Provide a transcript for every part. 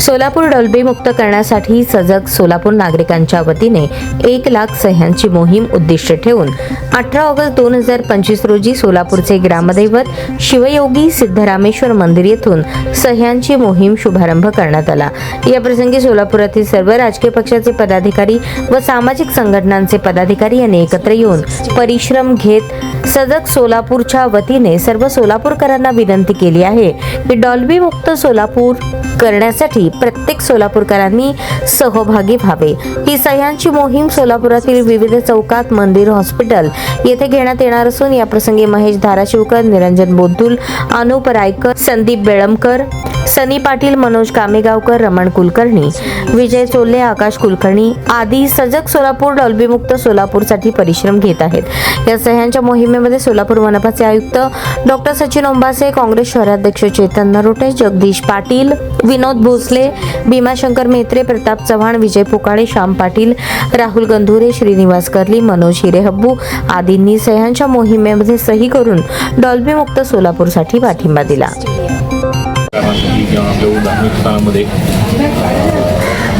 Solapur Dolby मुक्त करण्यासाठी सजग सोलापूर नागरिकांच्या वतीने एक लाख सह्यांची मोहीम उद्दिष्ट ठेवून अठरा ऑगस्ट दोन हजार पंचवीस रोजी सोलापूरचे ग्रामदैवत शिवयोगी सिद्धरामेश्वर मंदिर येथून सह्यांची मोहीम शुभारंभ करण्यात आला. याप्रसंगी सोलापुरातील सर्व राजकीय पक्षाचे पदाधिकारी व सामाजिक संघटनांचे पदाधिकारी यांनी एकत्र येऊन परिश्रम घेत सजग सोलापूरच्या वतीने सर्व सोलापूरकरांना विनंती केली आहे की डॉल्बी मुक्त सोलापूर करण्यासाठी प्रत्येक सोलापूरकरांनी सहभागी व्हावे. ही सह्यांची मोहीम सोलापुरातील विविध चौकात मंदिर हॉस्पिटल येथे घेण्यात येणार असून या प्रसंगी महेश धाराशिवकर निरंजन बोद्दुल अनुप रायकर संदीप बेळमकर सनी पाटील मनोज कामेगावकर रमण कुलकर्णी विजय चोल्ले आकाश कुलकर्णी आदी सजग सोलापूर डॉल्बीमुक्त सोलापूरसाठी परिश्रम घेत आहेत. या सह्यांच्या मोहिमेमध्ये सोलापूर मनपाचे आयुक्त डॉक्टर सचिन ओंबासे काँग्रेस शहराध्यक्ष चेतन नरोटे जगदीश पाटील विनोद भोसले भीमाशंकर मेत्रे प्रताप चव्हाण विजय पुकाळे श्याम पाटील राहुल गंधुरे श्रीनिवास कर्ली मनोज हिरेहब्बू आदींनी सह्यांच्या मोहिमेमध्ये सही करून डॉल्बीमुक्त सोलापूरसाठी पाठिंबा दिला. कारणासाठी किंवा आपल्या धार्मिक स्थळामध्ये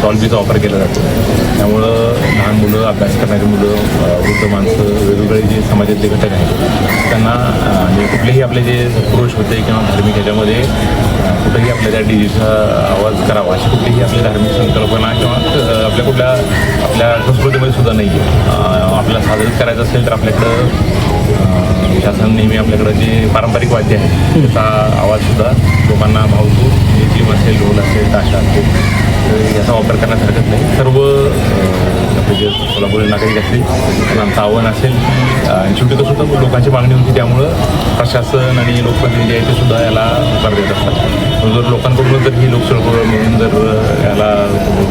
डॉल्बीचा वापर केला जातो. त्यामुळं लहान मुलं अभ्यास करणारी मुलं वृद्ध माणसं वेगवेगळे जे समाजातले घटक आहेत त्यांना अ, म्हणजे कुठलेही आपले जे पुरुष होते किंवा धार्मिक ह्याच्यामध्ये कुठेही आपल्या त्या डीजेचा आवाज करावा अशी कुठलीही आपली धार्मिक संकल्पना किंवा आपल्या कुठल्या आपल्या संस्कृतीमध्ये सुद्धा नाही आहे आपल्याला साजरी करायचं असेल तर आपल्याकडं शासन नेहमी आपल्याकडं जे पारंपरिक वाद्य आहे त्याचा आवाजसुद्धा लोकांना भावतो. जिम असेल ढोल असेल ताशा असेल याचा वापर करण्यास हरकत नाही सर्व अ, आपले जे सोलापूर नागरिक असतील त्यांना आमचं आव्हान असेल आणि शेवटी कसं होतं लोकांची मागणी होती त्यामुळं प्रशासन आणि लोकप्रतिनिधी आहे ते सुद्धा याला होकार देत असतात जर लोकांकडून जर ही लोकसळपूर म्हणून जर याला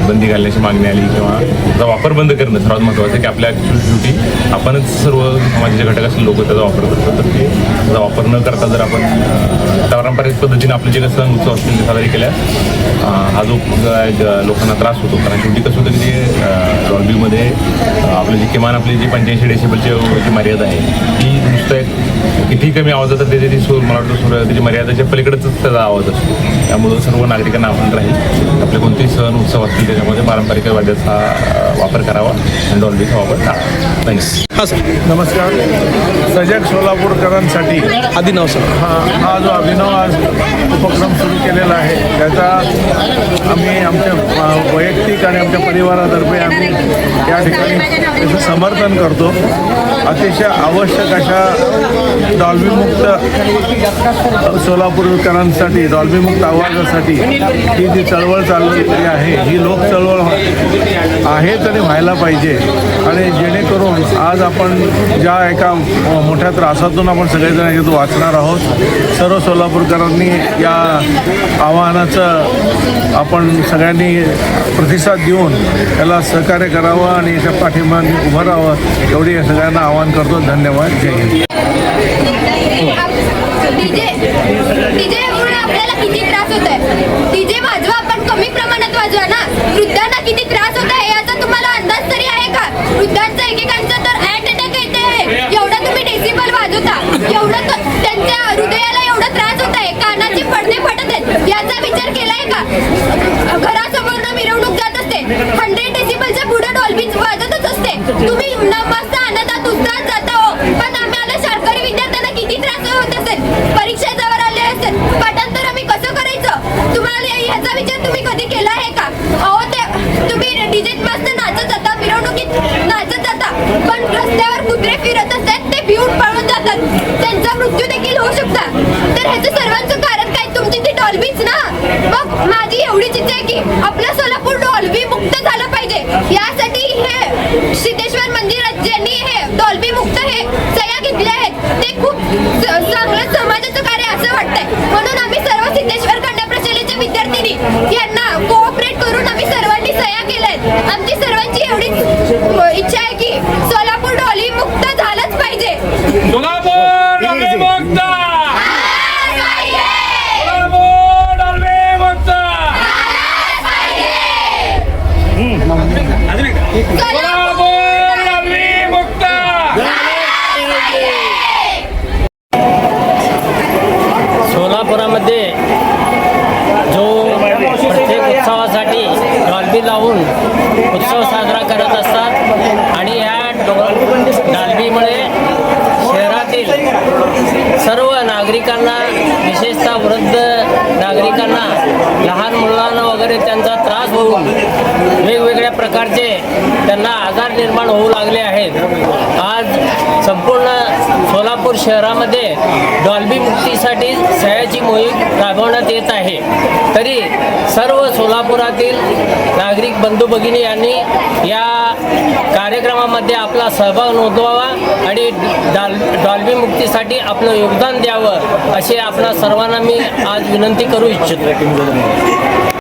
बंदी घालण्याची मागणी आली किंवा त्याचा वापर बंद करणं सर्वात महत्त्वाचं आहे की आपल्या शेवटी आपणच सर्व समाजाचे घटक असले लोक त्याचा वापर करतात. तर ते त्याचा वापर न करता जर आपण पारंपरिक पद्धतीने आपले जे सण उत्सव असतील ते साजरे केल्यास हा जो लोकांना त्रास होतो. कारण शेवटी कसं होतं की ते डॉल्बीमध्ये आपले जे किमान आपली जी पंच्याऐंशी डेसिबलची जी मर्यादा आहे ती नुसतं कमी आवाज येतात त्याची ती सूर मला वाटतं सूर त्याची मर्यादेच्या पलीकडेच त्याचा आवाज असतो. त्यामुळं सर्व नागरिकांना आव्हान राहील. आपले कोणतेही सण उत्सव असतील त्याच्यामध्ये पारंपरिक वाद्याचा वापर करावा आणि डॉल्बीचा वापर टाळावा. थँक्स हां सर. नमस्कार. सजग सोलापूरकरांसाठी आधी नाव सर. हा हा जो अभिनव आज उपक्रम सुरू केलेला आहे त्याचा आम्ही आमच्या वैयक्तिक आणि आमच्या परिवारातर्फे आम्ही या ठिकाणी त्याचं समर्थन करतो. अतिशय आवश्यक अशा डॉल्बीमुक्त सोलापूरकरांसाठी डॉल्बीमुक्त आवाजासाठी ही जी चळवळ चाललेली आहे ही लोक चळवळ आहेच आणि व्हायला पाहिजे. आणि जेणेकरून आज आपण ज्या एका मोठ्या त्रासातून आपण सगळेजण याच्यातून वाचणार आहोत सर्व सोलापूरकरांनी या आव्हानाचं आपण सगळ्यांनी प्रतिसाद देऊन त्याला सहकार्य करावं आणि याच्या पाठिंबा उभं राहावं एवढी सगळ्यांना सगळ्यांना आवाहन करतो. धन्यवाद. जय हिंद. किती त्रास होत आहे डीजे वाजवा आपण कमी प्रमाणात वाजवा ना. वृद्धांना किती त्रास होत आहे याचा तुम्हाला अंदाज तरी आहे का वृद्धांचं एकेकांचं तर ॲट अटॅक येते आहे एवढा तुम्ही डेसिबल वाजवता एवढं त- त्यांच्या हृदयाला एवढा त्रास होत आहे कानाचे पडदे फटत आहेत याचा विचार केलाय का घरासमोर मिरवणूक जात असते हंड्रेड डेसिबलच्या पुढे डॉल्बी वाजतच असते तुम्ही न मस्त आनंदात उत्साहात जाता हो पण आम्हाला सरकारी विद्यार्थ्यांना किती त्रास होत असेल परीक्षा जवळ आले असेल पाठांतर आम्ही कसं करायचं तुम्हाला या- याचा विचार तुम्ही कधी केला आहे का अहो ते तुम्ही डीजेत मस्त नाचत जाता मिरवणुकीत नाचत जाता पण रस्त्यावर कुत्रे फिरत असतात ते भिवून पळून जातात त्यांचा मृत्यू देखील होऊ शकता तर ह्याचं सर्वांचं कारण काय तुमची ती डॉल्बीच ना मग माझी एवढीच इच्छा आहे की आपलं सोलापूर डॉल्बी मुक्त झालं पाहिजे यासाठी हे सिद्धेश्वर मंदिरात ज्यांनी हे डॉल्बी मुक्त हे सह्या घेतल्या आहेत ते खूप च- चांगलं समाजाचं कार्य असं वाटतंय म्हणून आम्ही सर्व सिद्धेश्वर कन्या प्रशालेच्या विद्यार्थिनी यांना कोऑपरेट करून आम्ही सर्वांनी सह्या केल्या आहेत आमची सर्वांची एवढीच इच्छा आहे की सोलापूर डॉली मुक्त झालंच पाहिजे सोलापूर डॉल्बी मुक्त सोलापूर डॉल्बी मुक्त सोलापूर डॉल्बी मुक्त सोलापुरामध्ये जो प्रत्येक उत्सवासाठी डॉल्बी लावून उत्सव साजरा करत असतात. आणि या डॉ शहरातील सर्व नागरिकांना विशेषतः वृद्ध नागरिकांना लहान मुलांना वगैरे त्यांचा त्रास होऊन वेगवेगळ्या प्रकारचे त्यांना आजार निर्माण होऊ लागले आहेत. आज सोलापूर शहरामध्ये डॉल्बी मुक्तीसाठी सह्याची मोहीम राबवण्यात येत आहे. तरी सर्व सोलापुरातील नागरिक बंधू भगिनी यांनी या कार्यक्रमामध्ये आपला सहभाग नोंदवावा आणि डॉल डॉल्बी मुक्तीसाठी आपलं योगदान द्यावं असे आपल्या सर्वांना मी आज विनंती करू इच्छितो.